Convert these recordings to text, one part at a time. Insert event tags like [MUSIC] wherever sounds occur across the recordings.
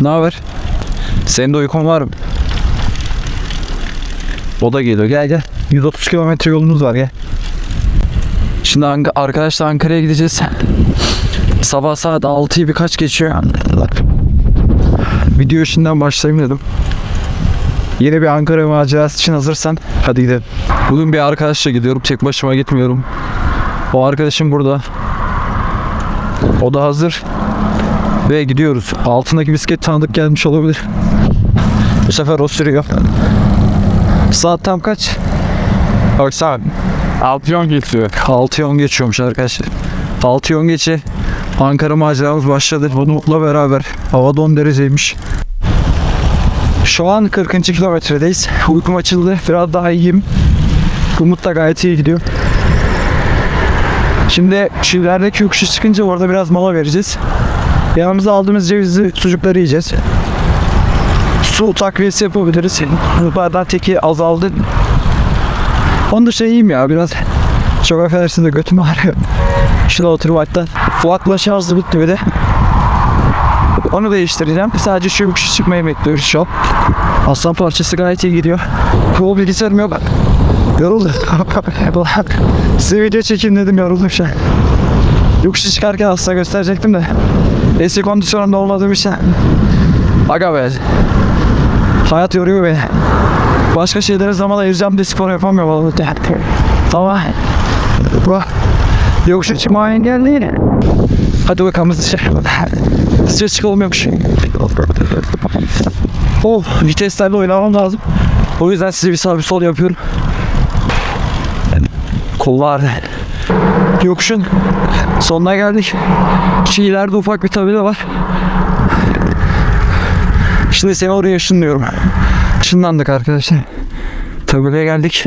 Ne haber? Senin de uykun var mı? O da geliyor. Gel gel. 130 kilometre yolumuz var gel. Şimdi Ank- arkadaşlar Ankara'ya gideceğiz. Sabah saat 6'yı birkaç geçiyor. Video işinden başlayayım dedim. Yeni bir Ankara macerası için hazırsan hadi gidelim. Bugün bir arkadaşla gidiyorum. Tek başıma gitmiyorum. O arkadaşım burada. O da hazır. Ve gidiyoruz. Altındaki bisiklet tanıdık gelmiş olabilir. Bu sefer o sürüyor. Saat tam kaç? Bak saat 6 geçiyor. 6'ya 10 geçiyormuş arkadaşlar. 6'ya 10 geçe Ankara maceramız başladı. Umut'la beraber. Hava 10 dereceymiş. Şu an 40. kilometredeyiz. Uykum açıldı. Biraz daha iyiyim. Umut da gayet iyi gidiyor. Şimdi şu ilerideki yokuşu çıkınca orada biraz mola vereceğiz. Yanımıza aldığımız cevizli sucukları yiyeceğiz. Su takviyesi yapabiliriz. Bardağı teki azaldı. Onun dışında iyiyim ya biraz çok affedersin de götüm [LAUGHS] ağrıyor. Şurada oturup hatta Fuat'la şarjı bitti bir de. Onu değiştireceğim. Sadece şu yokuş çıkmayı bekliyoruz şu an. Aslan parçası gayet iyi gidiyor. Yol bilgisayarım yok. Yoruldu. [LAUGHS] Size video çekeyim dedim yoruldum şu an. Yokuşu çıkarken aslında gösterecektim de. Eski kondisyonumda olmadığım için. Aga be. Hayat yoruyor beni. Başka şeylere zaman ayıracağım diye spor yapamıyorum oğlum. Tamam. Bu yokuşa çıkma engel değil. Hadi bakalım dışarı. Dışarı çıkalım yokuş. Oh, viteslerle oynamam lazım. O yüzden size bir sağ bir sol yapıyorum. Kollar. Yokuşun sonuna geldik. Şu ileride ufak bir tabela var. Şimdi seni oraya ışınlıyorum. Işınlandık arkadaşlar. Tabelaya geldik.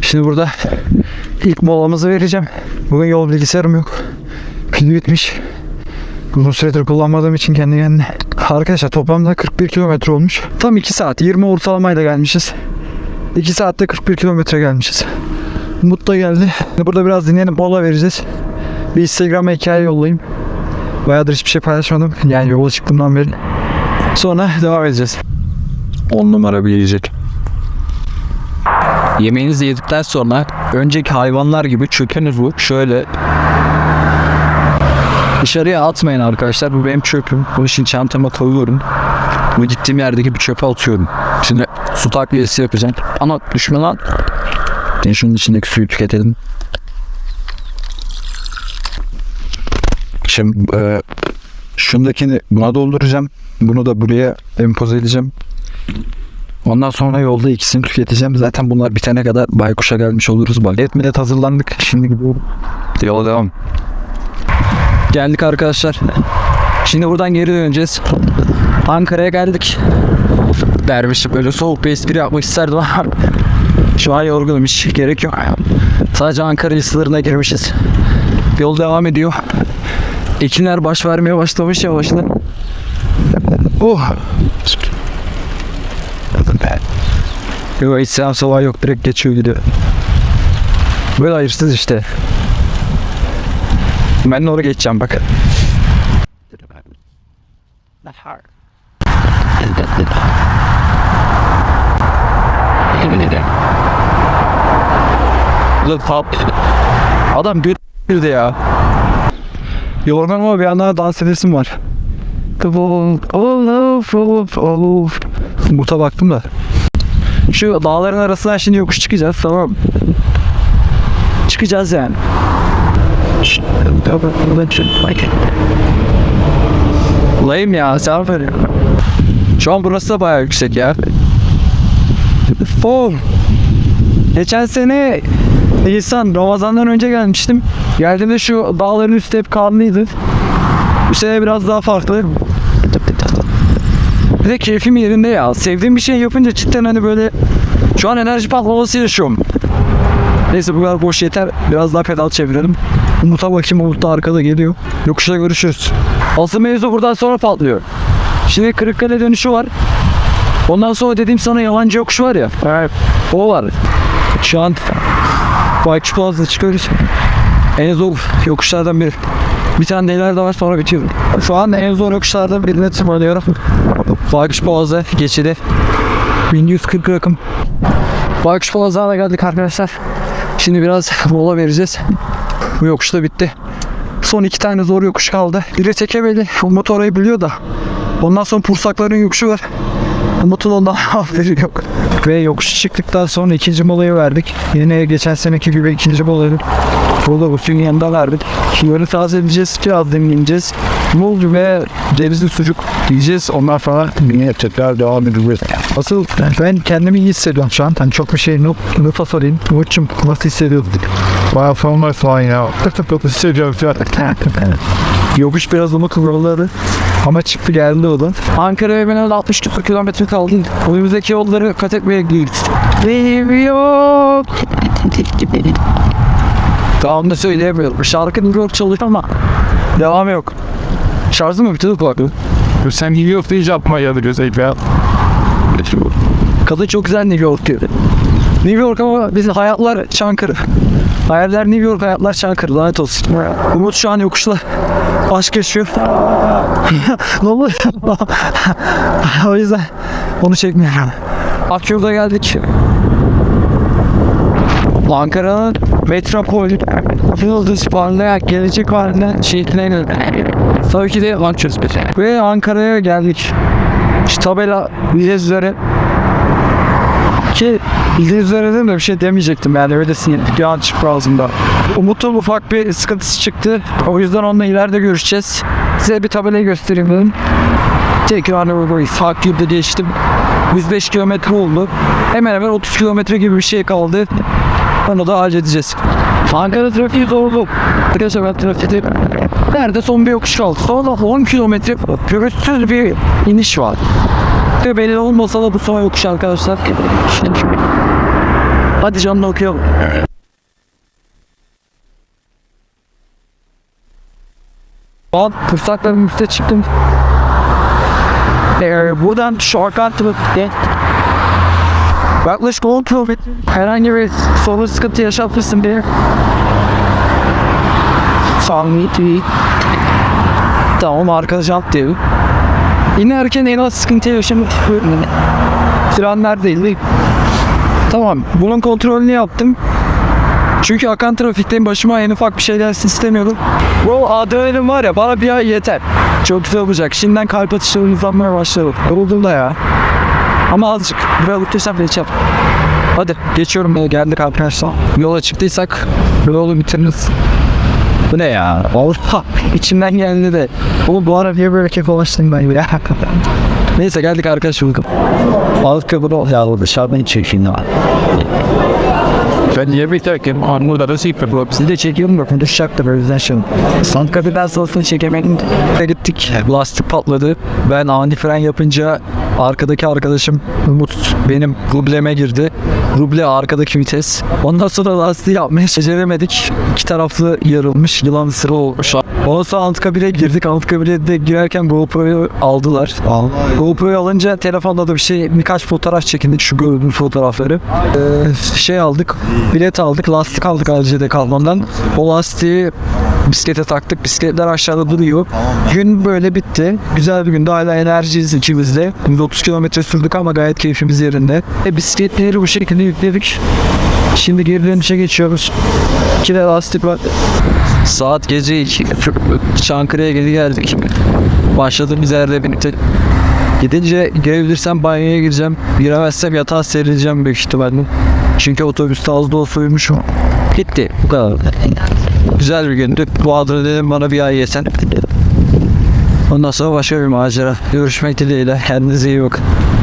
Şimdi burada ilk molamızı vereceğim. Bugün yol bilgisayarım yok. Pil bitmiş. Uzun süredir kullanmadığım için kendi kendine. Arkadaşlar toplamda 41 kilometre olmuş. Tam 2 saat 20 ortalamayla gelmişiz. 2 saatte 41 kilometre gelmişiz. Umut da geldi. Burada biraz dinlenip mola vereceğiz. Bir Instagram'a hikaye yollayayım. Bayağıdır hiçbir şey paylaşmadım. Yani yola çıktığımdan beri. Sonra devam edeceğiz. 10 numara bir yiyecek. Yemeğinizi yedikten sonra önceki hayvanlar gibi çöpünüzü şöyle dışarıya atmayın arkadaşlar. Bu benim çöpüm. Bu işin çantama koyuyorum. Bu gittiğim yerdeki bir çöpe atıyorum. Şimdi su takviyesi yapacağım. Ana düşme lan. Şimdi şunun içindeki suyu tüketelim. Şimdi e, şundakini buna dolduracağım. Bunu da buraya empoze edeceğim. Ondan sonra yolda ikisini tüketeceğim. Zaten bunlar bitene kadar baykuşa gelmiş oluruz. Bak et millet hazırlandık. Şimdi gidiyorum. Yola devam. Geldik arkadaşlar. Şimdi buradan geri döneceğiz. Ankara'ya geldik. Dervişim böyle soğuk bir espri yapmak isterdim ama [LAUGHS] şu an yorgunum hiç gerek yok. Sadece Ankara sınırına girmişiz. Yol devam ediyor. Ekinler baş vermeye başlamış yavaştan. Oh. Yok hiç seans olay yok direkt geçiyor gidiyor. Böyle hayırsız işte. Ben de oraya geçeceğim bak. Adam bir girdi ya. Yorgan ama bir yandan dans edesim var. Muta baktım da. Şu dağların arasından şimdi yokuş çıkacağız tamam. Çıkacağız yani. Lame ya sen ver. Şu an burası da bayağı yüksek ya. Oh. Geçen sene Nisan Ramazan'dan önce gelmiştim. Geldiğimde şu dağların üstü hep karlıydı. Bu sene biraz daha farklı. Bir de keyfim yerinde ya. Sevdiğim bir şey yapınca cidden hani böyle şu an enerji patlaması yaşıyorum. Neyse bu kadar boş yeter. Biraz daha pedal çevirelim. Umut'a bakayım Umut da arkada geliyor. Yokuşta görüşürüz. Asıl mevzu buradan sonra patlıyor. Şimdi Kırıkkale dönüşü var. Ondan sonra dediğim sana yalancı yokuş var ya. Evet. O var. Şu an Baykuş Boğazı'na çıkıyoruz. En zor yokuşlardan biri. Bir tane de ileride var sonra bitiyor. Şu an en zor yokuşlardan birine tırmanıyorum. Baykuş Boğazı geçidi. 1140 rakım. Baykuş Boğazı'na geldik arkadaşlar. Şimdi biraz mola vereceğiz. Bu yokuş da bitti. Son iki tane zor yokuş kaldı. Biri tekebeli. Umut orayı biliyor da. Ondan sonra Pursakların yokuşu var. Umut'un ondan [LAUGHS] haberi yok. Ve yokuş çıktıktan sonra ikinci molayı verdik. Yine geçen seneki gibi ikinci molayı Burada bu suyun yanında verdik. Şimdi tazeleyeceğiz, biraz demleyeceğiz. Muz ve cevizli sucuk yiyeceğiz. Ondan sonra yine tekrar devam edeceğiz. Asıl ben kendimi iyi hissediyorum şu an. Hani çok bir şey yok. Nufa sorayım. Umut'cum nasıl hissediyorsun? My flying out. Çok hissediyorum şu an. [LAUGHS] Yokuş biraz umut kıvrıldı. Ama çıktı geldi o da. Ankara ve Benel'de 60 küsur kilometre kaldı. Önümüzdeki yolları kat etmeye gidiyoruz. Seviyor. Tamam da söyleyemiyorum. Şarkı dinliyor çalışıyor ama devam yok. Şarjı mı bitirdi kulaklığı? Sen New York'ta hiç yapmaya göze ya. Kadın çok güzel New York diyor. New York ama bizim hayatlar Çankırı. Hayaller New York, hayatlar Çankırı. Lanet olsun. Umut şu an yokuşla aşk yaşıyor. [LAUGHS] ne oluyor? [LAUGHS] o yüzden onu çekmiyorum. Akyol'da geldik. Ankara'nın metropol yıldız parlayan gelecek halinden inildi. Tabii ki de Ankara. Ve Ankara'ya geldik. Şu tabela bildiğiniz üzere ki bildiğiniz üzere de bir şey demeyecektim yani öyle sinir bir an çıktı ağzımda. Umut'un ufak bir sıkıntısı çıktı. O yüzden onunla ileride görüşeceğiz. Size bir tabelayı göstereyim dedim. Tekrar böyle takipte geçtim. 105 kilometre oldu. Hemen hemen 30 kilometre gibi bir şey kaldı. Onu da halledeceğiz. Ankara trafiği zorlu. Arkadaşlar ben trafikte nerede son bir yokuş kaldı. Sonra 10 kilometre pürüzsüz bir iniş var. Ve belli olmasa da bu son yokuş arkadaşlar. Şimdi Hadi canlı okuyalım. Ben fırsatların üstüne çıktım. Ee, buradan shortcut diye Yaklaşık 10 kilometre herhangi bir sorun sıkıntı yaşatmışsın diye. Sağlıklı değil. Tamam arkadaş alt diyor. İnerken en az sıkıntı yaşamak Frenler değil değil. Tamam bunun kontrolünü yaptım. Çünkü akan trafikten başıma en ufak bir şey gelsin. Bu adrenalin var ya bana bir ay yeter. Çok güzel olacak. Şimdiden kalp atışları hızlanmaya başladı. Yoruldum da ya. Ama azıcık. Buraya bir geçeceğim. Hadi geçiyorum. Ee, Geldik arkadaşlar. Yola çıktıysak yolu bitiririz. Bu ne ya? Avrupa [LAUGHS] içimden geldi de. Oğlum bu ara niye böyle kek ulaştım ben ya? Neyse geldik arkadaşlar. Balık kabuğu ya dışarıdan çekeyim var. Ben niye beklerken Armut'da da sıfır bu. Sizi de çekiyorum da da böyle yüzden şimdi. Santkapı'dan sonrasını çekemedim. Gittik. Lastik patladı. Ben ani fren yapınca arkadaki arkadaşım Umut benim rubleme girdi. Ruble arkadaki vites. Ondan sonra lastiği yapmaya beceremedik. İki taraflı yarılmış. Yılan sıra olmuş. Ondan sonra Anıtkabir'e girdik. Anıtkabir'e de girerken GoPro'yu aldılar. GoPro'yu alınca telefonda da bir şey birkaç fotoğraf çekindik şu gördüğüm fotoğrafları. Ee, şey aldık. Bilet aldık. Lastik aldık ACD kalmandan. O lastiği bisiklete taktık. Bisikletler aşağıda duruyor. Gün böyle bitti. Güzel bir günde hala enerjiyiz ikimizde. 130 kilometre sürdük ama gayet keyfimiz yerinde. E, bisikletleri bu şekilde yükledik. Şimdi geri dönüşe geçiyoruz. İki de lastik var. Saat gece 2. Çankırı'ya geri geldik. Başladığımız yerde birlikte Gidince girebilirsem banyoya gireceğim. Giremezsem yatağa serileceğim büyük ihtimalle. Çünkü otobüste az da olsa uyumuşum. Gitti. Bu kadar. Güzel bir gündü. Bu adrenalin bana bir ay yesen. Ondan sonra başka bir macera. Görüşmek dileğiyle. Kendinize iyi bakın.